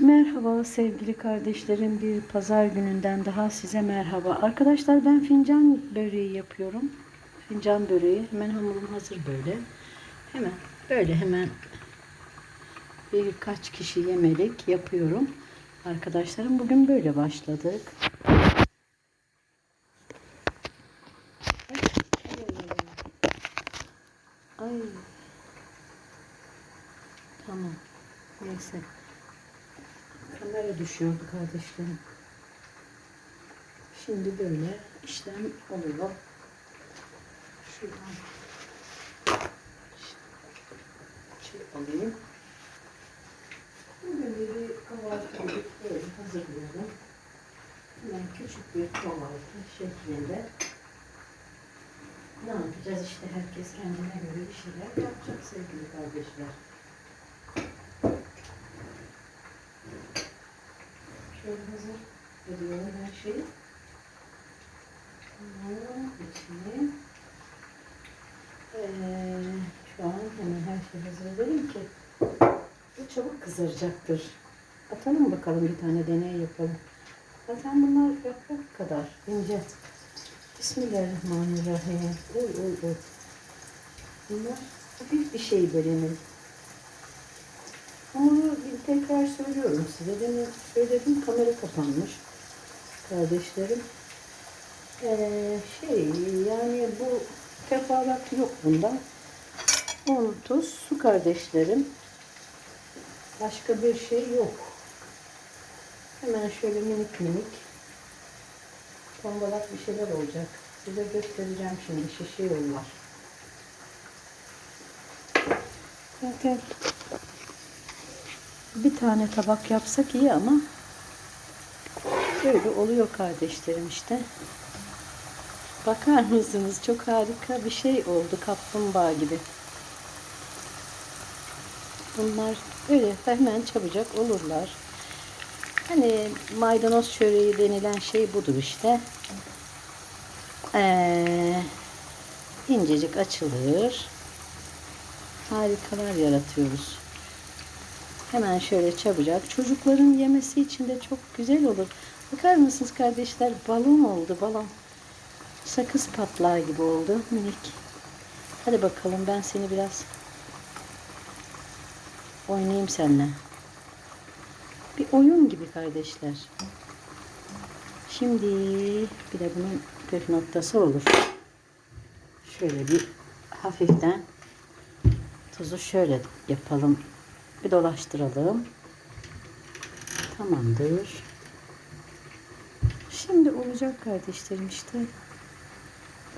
Merhaba sevgili kardeşlerim. Bir pazar gününden daha size merhaba. Arkadaşlar ben fincan böreği yapıyorum. Fincan böreği. Hemen hamurum hazır böyle. Hemen böyle hemen birkaç kişi yemelik yapıyorum. Arkadaşlarım bugün böyle başladık. Ay. Tamam. Neyse. Kamera düşüyordu kardeşlerim. Şimdi böyle işlem oluyor. Şuradan şey alayım. Bugün de bir kahvaltı böyle hazırlıyorum. Hemen küçük bir kahvaltı şeklinde. Ne yapacağız işte herkes kendine göre bir şeyler yapacak sevgili kardeşler. Şöyle hazır ediyorum her şeyi. Tamam, içine. Ee, şu an hemen her şeyi hazır edelim ki bu çabuk kızaracaktır. Atalım bakalım bir tane deney yapalım. Zaten bunlar yaprak kadar ince. Bismillahirrahmanirrahim. Oy oy oy. Bunlar hafif bir şey benim. Hamuru tekrar söylüyorum size. Demin söyledim kamera kapanmış. Kardeşlerim. Ee, şey yani bu kefaret yok bunda. Un, tuz, su kardeşlerim. Başka bir şey yok. Hemen şöyle minik minik tombalak bir şeyler olacak. Size göstereceğim şimdi şişiyorlar. Zaten bir tane tabak yapsak iyi ama böyle oluyor kardeşlerim işte. Bakar mısınız? Çok harika bir şey oldu kaplumbağa gibi. Bunlar böyle hemen çabucak olurlar. Hani maydanoz çöreği denilen şey budur işte. Ee, incecik açılır. Harikalar yaratıyoruz. Hemen şöyle çabucak. Çocukların yemesi için de çok güzel olur. Bakar mısınız kardeşler? Balon oldu balon. Sakız patlağı gibi oldu minik. Hadi bakalım ben seni biraz oynayayım seninle. Bir oyun gibi kardeşler. Şimdi bir de bunun püf noktası olur. Şöyle bir hafiften tuzu şöyle yapalım. Bir dolaştıralım. Tamamdır. Şimdi olacak kardeşlerim işte.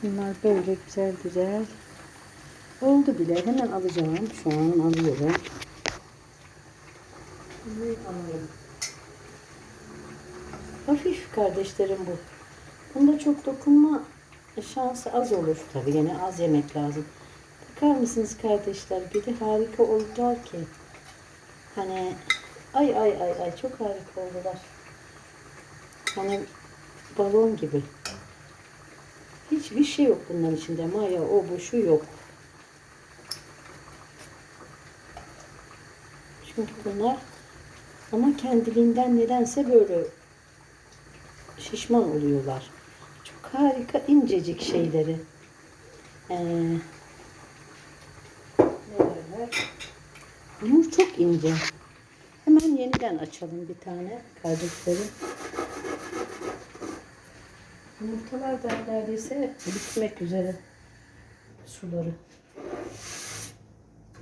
Bunlar böyle güzel güzel. Oldu bile. Hemen alacağım. Şu an alıyorum. Hafif kardeşlerim bu. Bunda çok dokunma şansı az olur tabii. Yine az yemek lazım. Bakar mısınız kardeşler? Bir de harika oldular ki. Hani ay ay ay ay çok harika oldular. Hani balon gibi. Hiçbir şey yok bunların içinde. Maya o bu şu yok. Çünkü bunlar ama kendiliğinden nedense böyle şişman oluyorlar. Çok harika incecik şeyleri. Ee, ne derler? Hamur çok ince. Hemen yeniden açalım bir tane kardeşlerim. Yumurtalar da neredeyse bitmek üzere suları.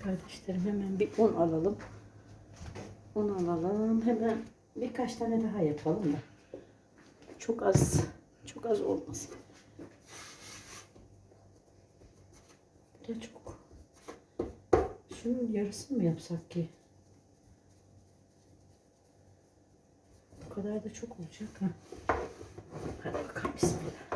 Kardeşlerim hemen bir un alalım. Un alalım. Hemen birkaç tane daha yapalım da. Çok az, çok az olmasın. Bir de çok. Şunun yarısını mı yapsak ki? Bu kadar da çok olacak ha. Hadi bakalım bismillah.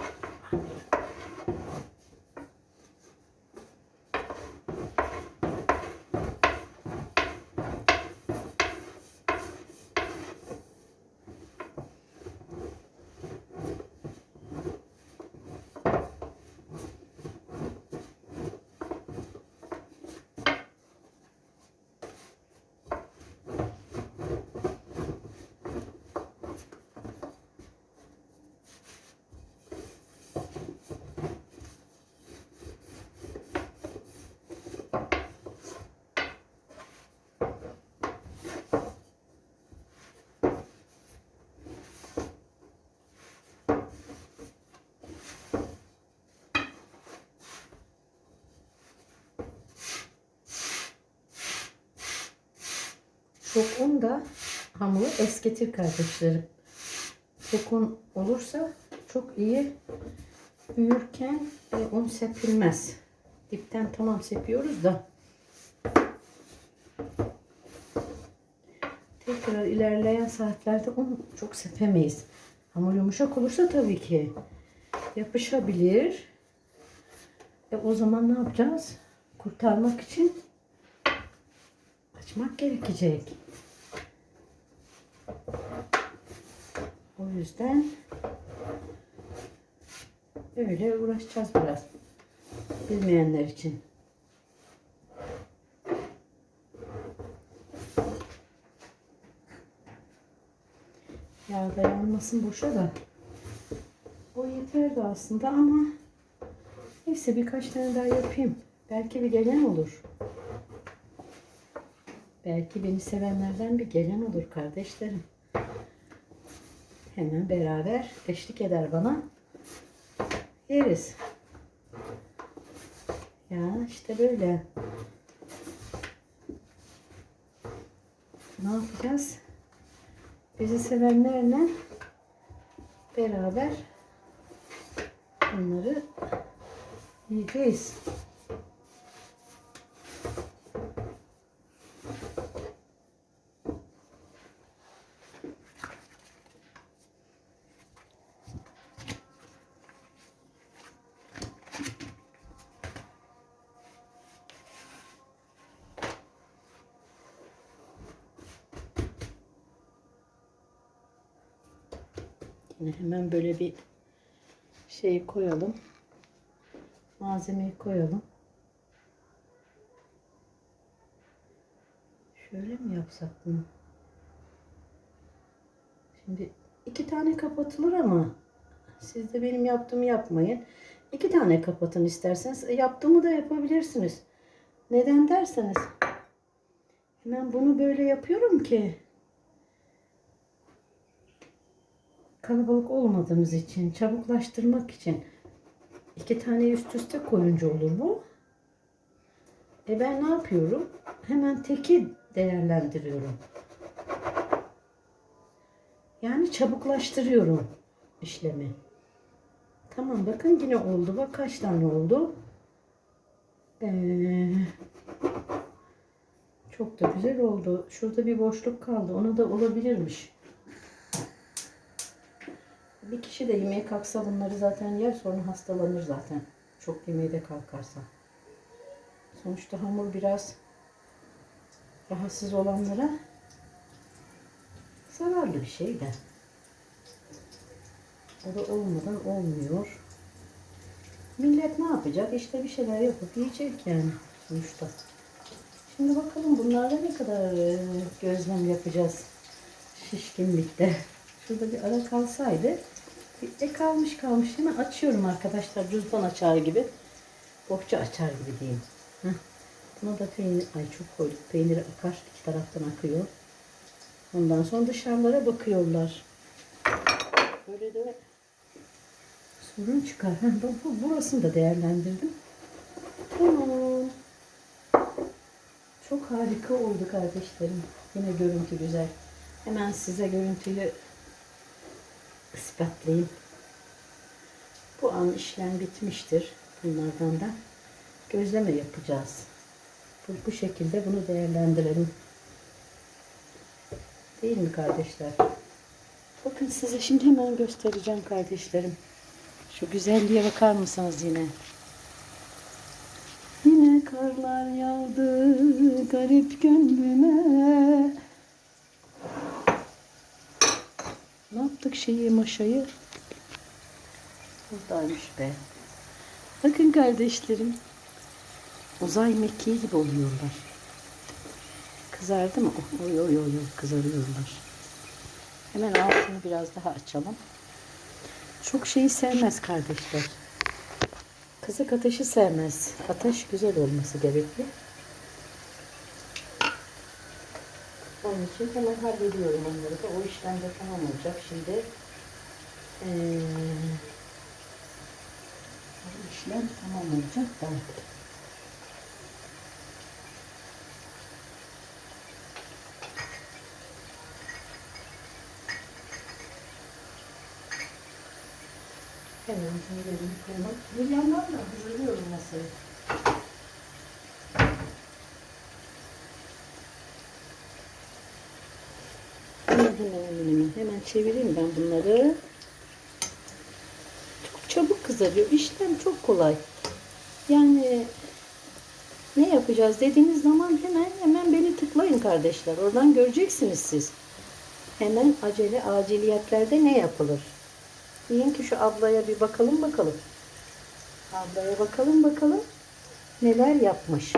Çok un da hamuru eskitir kardeşlerim. Çok un olursa çok iyi büyürken e, un sepilmez. Dipten tamam sepiyoruz da. Tekrar ilerleyen saatlerde un çok sepemeyiz. Hamur yumuşak olursa tabii ki yapışabilir. E o zaman ne yapacağız? Kurtarmak için açmak gerekecek. O yüzden öyle uğraşacağız biraz. Bilmeyenler için. Yağ da yanmasın boşa da. O yeterdi aslında ama neyse birkaç tane daha yapayım. Belki bir gelen olur. Belki beni sevenlerden bir gelen olur kardeşlerim. Hemen beraber eşlik eder bana. Yeriz. Ya işte böyle. Ne yapacağız? Bizi sevenlerle beraber bunları yiyeceğiz. Yine hemen böyle bir şeyi koyalım. Malzemeyi koyalım. Şöyle mi yapsak bunu? Şimdi iki tane kapatılır ama siz de benim yaptığımı yapmayın. İki tane kapatın isterseniz. E, Yaptığımı da yapabilirsiniz. Neden derseniz hemen bunu böyle yapıyorum ki kalabalık olmadığımız için, çabuklaştırmak için iki tane üst üste koyunca olur bu. E ben ne yapıyorum? Hemen teki değerlendiriyorum. Yani çabuklaştırıyorum işlemi. Tamam bakın yine oldu. Bak kaç tane oldu. Ee, çok da güzel oldu. Şurada bir boşluk kaldı. Ona da olabilirmiş. Bir kişi de yemeğe kalksa bunları zaten yer sonra hastalanır zaten. Çok yemeğe de kalkarsa. Sonuçta hamur biraz rahatsız olanlara zararlı bir şey de. O da olmadan olmuyor. Millet ne yapacak? İşte bir şeyler yapıp yiyecek yani sonuçta. Şimdi bakalım bunlarda ne kadar e, gözlem yapacağız şişkinlikte. Şurada bir ara kalsaydı. E kalmış kalmış. Hemen açıyorum arkadaşlar. Cüzdan açar gibi. Bohça açar gibi diyeyim. Heh. Buna da peynir, ay çok koyduk. Peynir akar. iki taraftan akıyor. Ondan sonra dışarılara bakıyorlar. Böyle de sorun çıkar. Burasını da değerlendirdim. Tamam. Çok harika oldu kardeşlerim. Yine görüntü güzel. Hemen size görüntüyü ispatlayayım. Bu an işlem bitmiştir. Bunlardan da gözleme yapacağız. Bu, bu şekilde bunu değerlendirelim. Değil mi kardeşler? Bakın size şimdi hemen göstereceğim kardeşlerim. Şu güzelliğe bakar mısınız yine? Yine karlar yağdı garip gönlüme. Ne yaptık şeyi maşayı? Buradaymış be. Bakın kardeşlerim. Uzay mekiği gibi oluyorlar. Kızardı mı? Oy oy oy oy kızarıyorlar. Hemen altını biraz daha açalım. Çok şeyi sevmez kardeşler. Kızık ateşi sevmez. Ateş güzel olması gerekli. Şimdi hemen hallediyorum onları da. O işlem de tamam olacak. Şimdi ee, o işlem tamam olacak da. Hemen böyle bir koymak. Bir yandan da hazırlıyorum masayı. Hemen hemen hemen çevireyim ben bunları. Çok çabuk kızarıyor. İşlem çok kolay. Yani ne yapacağız dediğiniz zaman hemen hemen beni tıklayın kardeşler. Oradan göreceksiniz siz. Hemen acele aciliyetlerde ne yapılır? Deyin ki şu ablaya bir bakalım bakalım. Ablaya bakalım bakalım. Neler yapmış.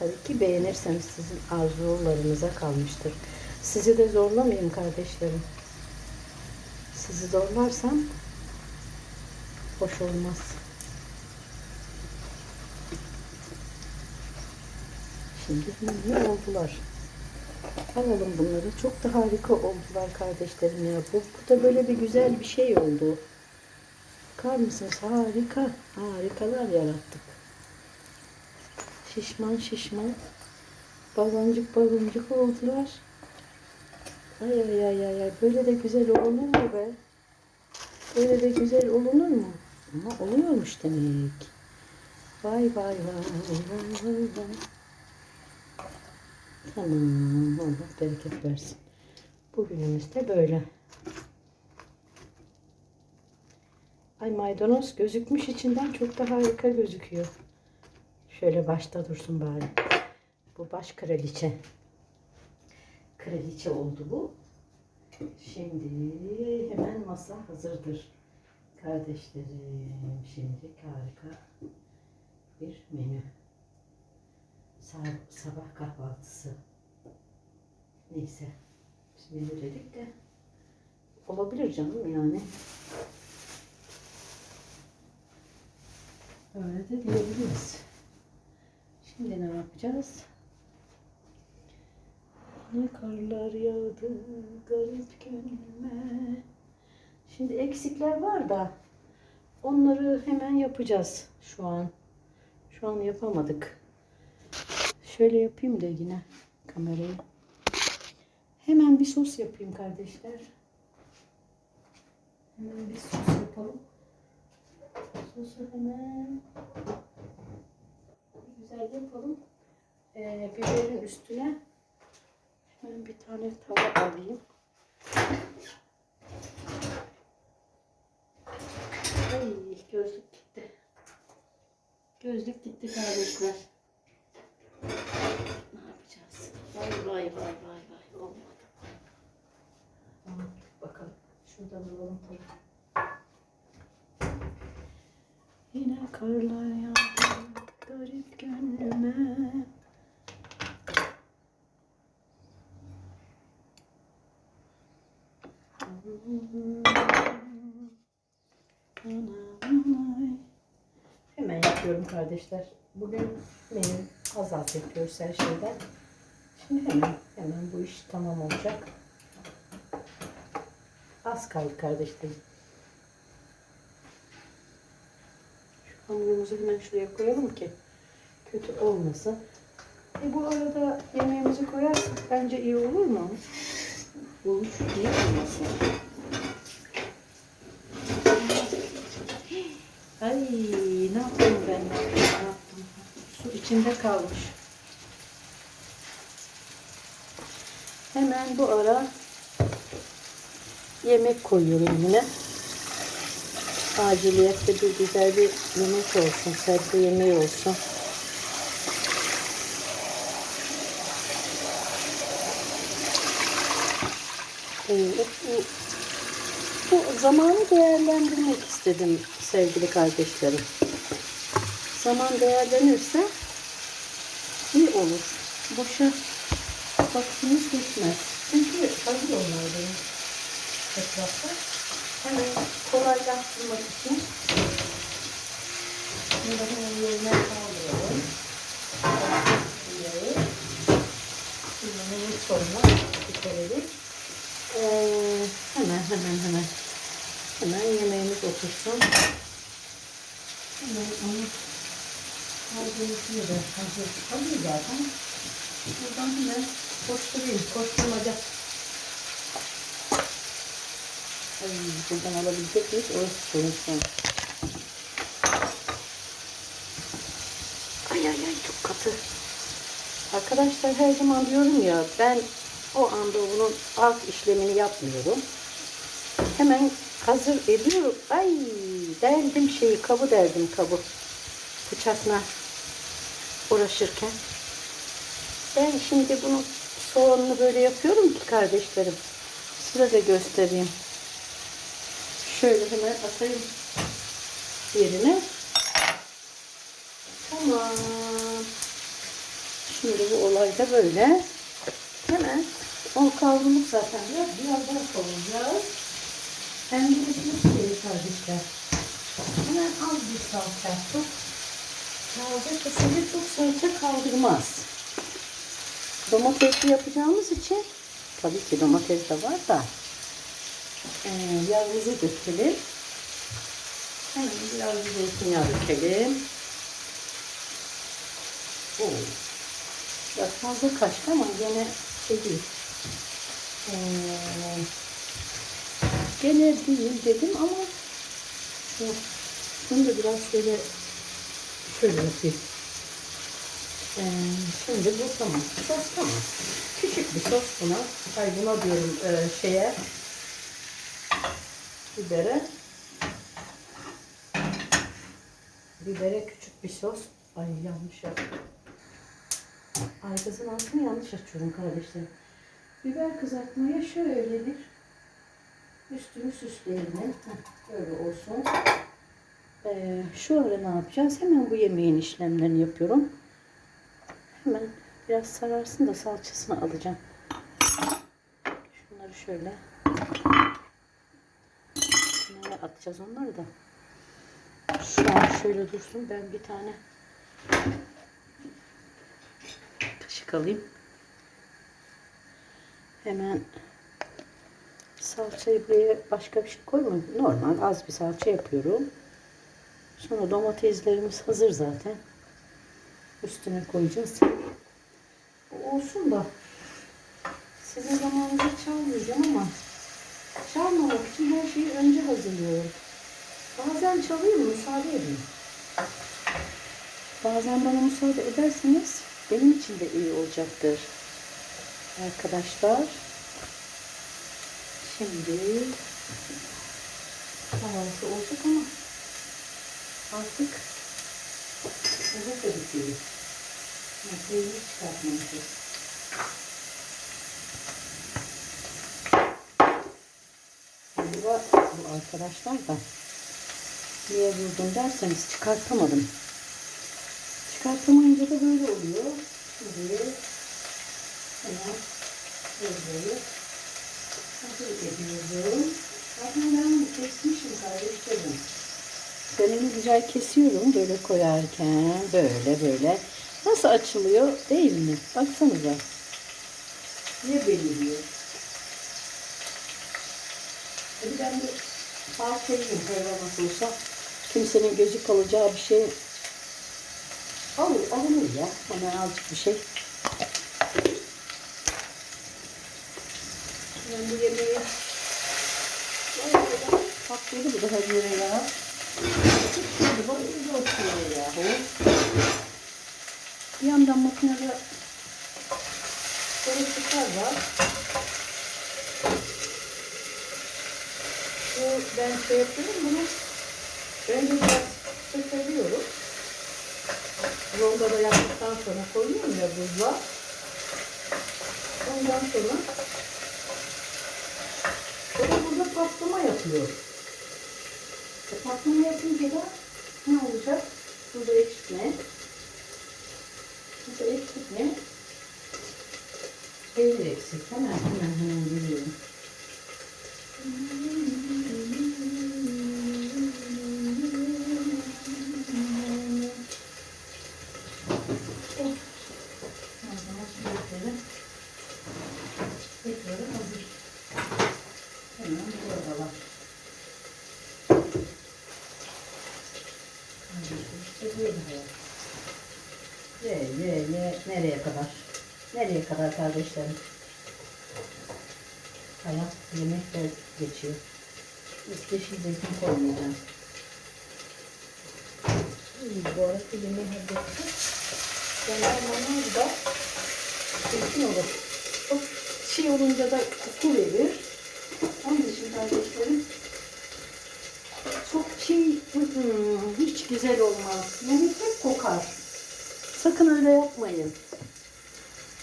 Tabii ki beğenirseniz sizin arzularınıza kalmıştır. Sizi de zorlamayayım kardeşlerim. Sizi zorlarsam hoş olmaz. Şimdi ne oldular? Alalım bunları. Çok da harika oldular kardeşlerim ya. Bu, bu da böyle bir güzel bir şey oldu. Bakar mısınız? Harika. Harikalar yarattık. Şişman şişman. Baloncuk baloncuk oldular. Ay ay ay ay. Böyle de güzel olunur mu be? Böyle de güzel olunur mu? Ama oluyormuş demek. Vay vay vay vay vay vay. Tamam. Allah bereket versin. Bugünümüz de böyle. Ay maydanoz gözükmüş içinden çok da harika gözüküyor. Şöyle başta dursun bari. Bu baş kraliçe. Kraliçe oldu bu. Şimdi hemen masa hazırdır. Kardeşlerim şimdi harika bir menü. Sab- sabah kahvaltısı. Neyse. Biz menü dedik de olabilir canım yani. Öyle de diyebiliriz. Şimdi ne yapacağız? Ne karlar yağdı garip gönlüme. Şimdi eksikler var da onları hemen yapacağız şu an. Şu an yapamadık. Şöyle yapayım da yine kamerayı. Hemen bir sos yapayım kardeşler. Hemen bir sos yapalım. Sosu hemen güzel yapalım. Ee, biberin üstüne hemen bir tane tava alayım. Ay gözlük gitti. Gözlük gitti kardeşler. Ne yapacağız? Vay vay vay vay vay olmadı. Bakalım. Şuradan alalım. Yine karlar yağdı garip gönlüme. Yapıyorum kardeşler. Bugün benim az az yapıyoruz her şeyden. Şimdi hemen hemen bu iş tamam olacak. Az kaldı kardeşlerim. Şu hamurumuzu hemen şuraya koyalım ki kötü olmasın. E bu arada yemeğimizi koyarsak bence iyi olur mu? Olur. Niye olmasın? Ay yaptım ben? Ne yaptım? Su içinde kalmış. Hemen bu ara yemek koyuyorum yine. Aciliyette bir güzel bir yemek olsun, sebze yemeği olsun. Evet, bu, bu zamanı değerlendirmek istedim sevgili kardeşlerim. Zaman değerlenirse iyi olur. Boşa vaktimiz geçmez. Çünkü hazır onlar benim etrafta. Hemen kolaylaştırmak için bunları hemen yerine kaldıralım. Neyi sonra bitirelim. Ee, hemen hemen hemen hemen yemeğimiz otursun. Hemen onu hazırlıklı da hazır hazır zaten. Buradan hemen koşturayım. Koşturmaca. Ay buradan alabilecek miyiz? Orası sorun an. Ay ay ay çok katı. Arkadaşlar her zaman diyorum ya ben o anda bunun alt işlemini yapmıyorum. Hemen hazır ediyorum. Ay derdim şeyi kabı derdim kabı. Bıçakla uğraşırken. Ben şimdi bunun soğanını böyle yapıyorum ki kardeşlerim. Size de göstereyim. Şöyle hemen atayım yerine. Tamam. Şimdi bu olay da böyle. Hemen on kavruluk zaten biraz biraz daha kavuracağız. Hem de kardeşler. Hemen az bir salça. Çok taze fasulye çok salça kaldırmaz. Domatesli yapacağımız için tabii ki domates de var da e, yağımızı dökelim. Hemen biraz zeytinyağı dökelim. Oo. Biraz fazla kaçtı ama gene şey değil. Ee, gene değil dedim ama bunu da biraz şöyle şöyle yapayım. Ee, şimdi bu tamam. Sos tamam. Küçük bir sos buna. Ay buna diyorum e, şeye bibere. Bibere küçük bir sos. Ay yanlış yaptım. Arkasının altını yanlış açıyorum kardeşlerim. Biber kızartmaya şöyle bir üstünü süsleyelim. Böyle olsun. Ee, şu ara ne yapacağız? Hemen bu yemeğin işlemlerini yapıyorum. Hemen biraz sararsın da salçasını alacağım. Şunları şöyle. Nereye atacağız onları da. Şu an şöyle dursun. Ben bir tane kaşık alayım. Hemen salçayı buraya başka bir şey koymuyorum. Normal az bir salça yapıyorum. Sonra domateslerimiz hazır zaten. Üstüne koyacağız. Olsun da sizin zamanınızı çalmayacağım ama çalmamak için her şeyi önce hazırlıyorum. Bazen çalıyorum, müsaade edin. Bazen bana müsaade ederseniz benim için de iyi olacaktır. Arkadaşlar. Şimdi kahvaltı olacak ama artık uzak da bitiyor. Masayı çıkartmamışız. Bu, bu arkadaşlar da niye vurdum derseniz çıkartamadım. Çıkartamayınca da böyle oluyor. Şimdi hemen böyle hazır ediyorum. Zaten ben kesmişim kardeşlerim. Onu güzel kesiyorum böyle koyarken böyle böyle. Nasıl açılıyor değil mi? Baksanıza. Ne beliriyor? Hadi ben bir parçalayayım böyle olsa. Kimsenin gözü kalacağı bir şey alır, alınır ya. Hemen azıcık bir şey. Ben bu yemeği patladı bu da her yere ya. Hadi bak iyi oturuyor yahu. Bir yandan makinede karışıklar var. Bu ben şey yapıyorum bunu. Önce biraz sökeliyorum. Rondoda yaptıktan sonra koyuyorum ya buzla. Ondan sonra o da burada patlama yapıyor. E, patlama yapınca da ne olacak? Burada ekşitme. Burada ekşitme. Peynir eksik. Hemen hemen hemen geliyorum. Tekrar hazır. Hemen burada var. İşte böyle hayat. Ye ye ye. Nereye kadar? Nereye kadar kardeşlerim? Hayat yemekle geçiyor. Yeşil zeytin koymayacağım. Bu arada yemeği. Benden manar da zeytin olur. O şey olunca da koku verir. Onun için kardeşlerim çok şey hiç güzel olmaz. Yemek hep kokar. Sakın öyle yapmayın.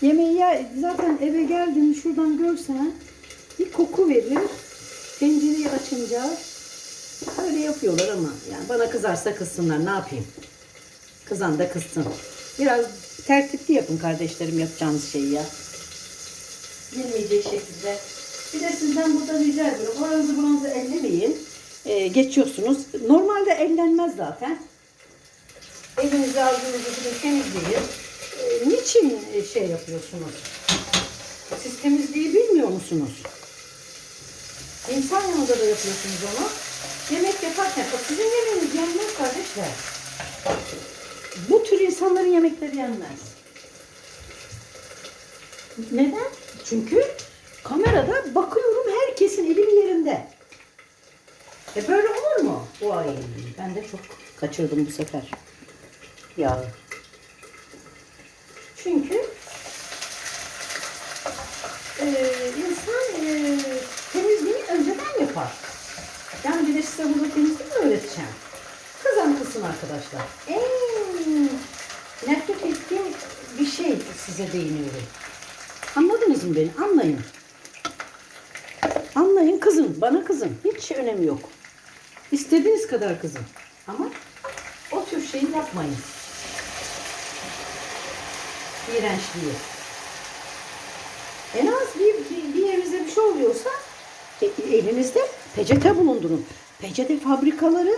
Yemeği ya, zaten eve geldin şuradan görsen bir koku verir. Tencereyi açınca öyle yapıyorlar ama yani bana kızarsa kızsınlar ne yapayım. Kızan da kızsın. Biraz tertipli yapın kardeşlerim yapacağınız şeyi ya. Bilmeyecek şekilde. Bir de sizden burada rica ediyorum. Oranızı buranızı ellemeyin. Ee, geçiyorsunuz. Normalde ellenmez zaten. Elinizi ağzınızı temizleyin. Niçin şey yapıyorsunuz? Siz temizliği bilmiyor musunuz? İnsan yanında da yapıyorsunuz onu. Yemek yaparken, o sizin yemeğiniz yenmez kardeşler. Bu tür insanların yemekleri yenmez. Neden? Çünkü kamerada bakıyorum herkesin eli bir yerinde. E böyle olur mu? Vay ben de çok kaçırdım bu sefer. Ya. Çünkü e, insan e, temizliği önceden yapar. Yani bir de size burada temizliği mi öğreteceğim? Kızan kızsın arkadaşlar. En nefret ettiğim bir şey size değiniyorum. Anladınız mı beni? Anlayın. Anlayın kızın. Bana kızın. Hiç önemi yok. İstediğiniz kadar kızın. Ama o tür şeyi yapmayın. İğrençliği. En az bir, bir, bir şey oluyorsa e, elinizde peçete bulundurun. Peçete fabrikaları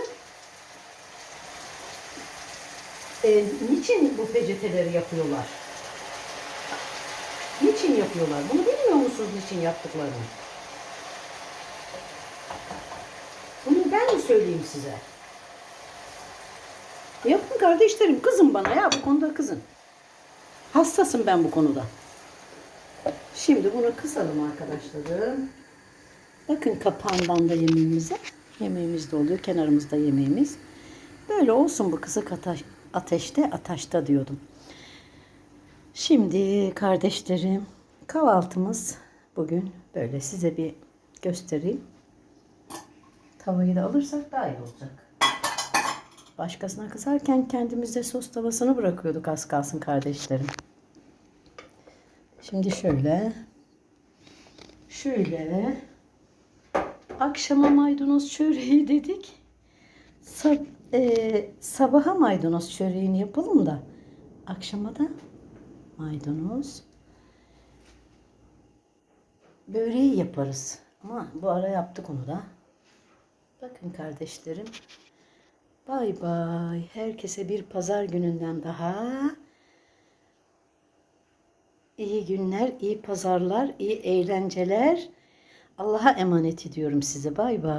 e, niçin bu peçeteleri yapıyorlar? Niçin yapıyorlar? Bunu bilmiyor musunuz niçin yaptıklarını? Bunu ben mi söyleyeyim size? Yapın kardeşlerim. Kızın bana ya. Bu konuda kızın. Hassasım ben bu konuda. Şimdi bunu kısalım arkadaşlarım. Bakın kapağından da yemeğimize. Yemeğimiz de oluyor. Kenarımızda yemeğimiz. Böyle olsun bu kısık ateş, ateşte, ateşte diyordum. Şimdi kardeşlerim kahvaltımız bugün böyle size bir göstereyim. Tavayı da alırsak daha iyi olacak. Başkasına kızarken kendimize sos tavasını bırakıyorduk az kalsın kardeşlerim. Şimdi şöyle. Şöyle. Akşama maydanoz çöreği dedik. Sab e, sabaha maydanoz çöreğini yapalım da akşama da maydanoz böreği yaparız. Ama bu ara yaptık onu da. Bakın kardeşlerim. Bay bay. Herkese bir pazar gününden daha. İyi günler, iyi pazarlar, iyi eğlenceler. Allah'a emanet ediyorum size. Bay bay.